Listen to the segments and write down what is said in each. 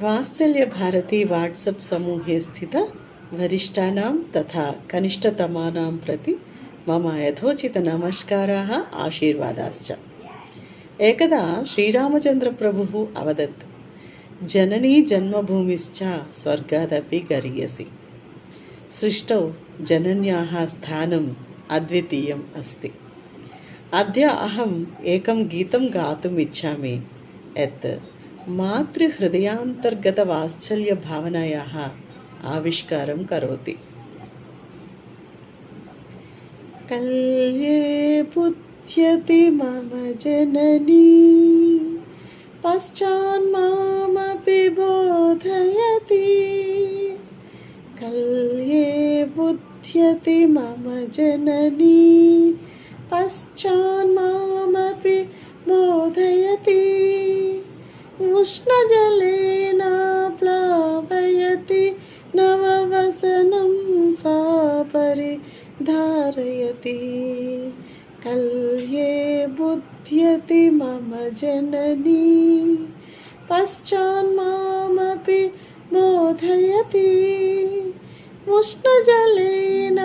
వాత్సల్య Bharati WhatsApp సమూహే స్థిత వరిష్టానాం తథా కనిష్టతమానాం ప్రతి మమ యథోచిత నమస్కారా ఆశీర్వాదాశ్చ. ఏకదా శ్రీరామచంద్ర ప్రభు అవదత్. జననీ జన్మభూమిశ్చ స్వర్గాదపి గరీయసి. సృష్టౌ జనన్యాः స్థానం అద్వితీయం అస్తి. అద్య అహం ఏకం గీతం గాతుమిచ్చామి ఎత్ मातृहृदयान्तर्गतवात्सल्यभावनायाः आविष्कारं करोति। कल्ये पुत्यति मम जननी पश्चान्मामपि बोधयति। कल्ये बुध्यति मम जननी पश्चान्मामपि उष्णजलेन प्लावयति नववसनं सा परिधारयति कल्ये बुध्यति मम जननी। पश्चान्मामपि बोधयति। उष्णजलेन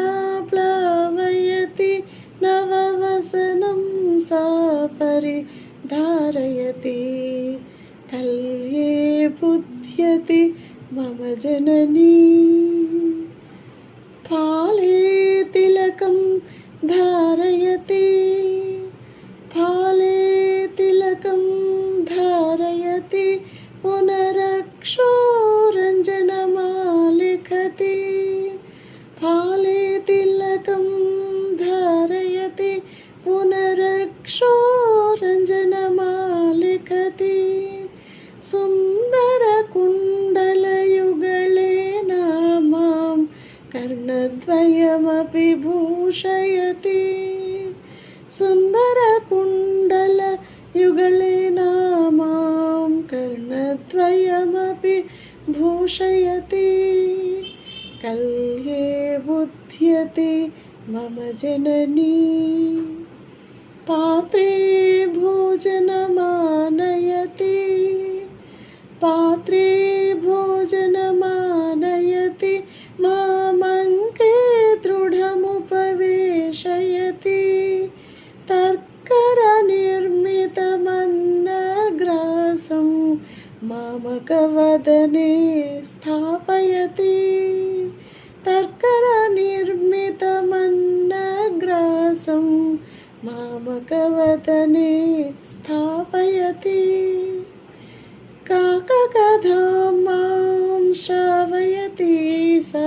प्लावयति नववसनं सा परिधारयति భవతి మమ జననీ. కాలే తిలకం ధారయతి. కాలే తిలకం ధారయతి. పునరక్షో സുന്ദര കുണ്ടല യുഗളിനാമാം കർണദ്വയമപി ഭൂഷയതി. കല്യേ ബുദ്ധ്യത്തെ മമ ജനനീ. പാത്രേ ഭോജന मामकवदने स्थापयति तर्करनिर्मितमन्नग्रासं मामकवदने स्थापयति काककथां मां श्रावयति स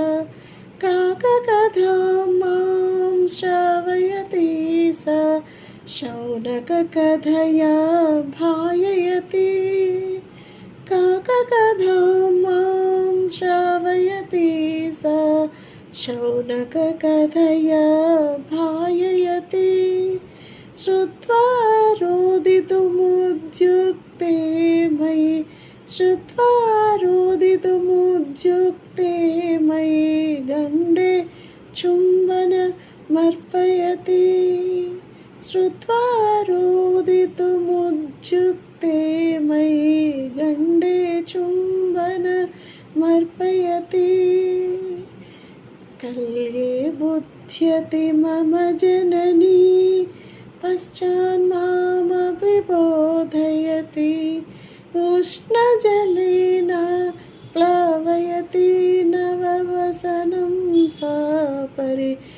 काककथां मां श्रावयति स शौनककथया भाययति काककथां माँ श्रावयति स। शौनककथया भाययति। श्रुत्वा रोदितुमुद्युक्ते मयि। श्रुत्वा रोदितुमुद्युक्ते मयि। गण्डे चुम्बनमर्पयति श्रुत्वा रोदितुमुद्युक्ते मयि। गण्डे चुम्बनमर्पयति कल्ये बुध्यति मम जननी। पश्चान्मामपि बोधयति उष्णजलेन प्लावयति। नववसनं सा परिधारयति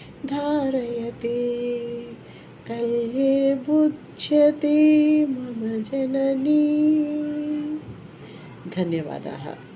कल्ये बुध्यति मम जननी। धन्यवादाः।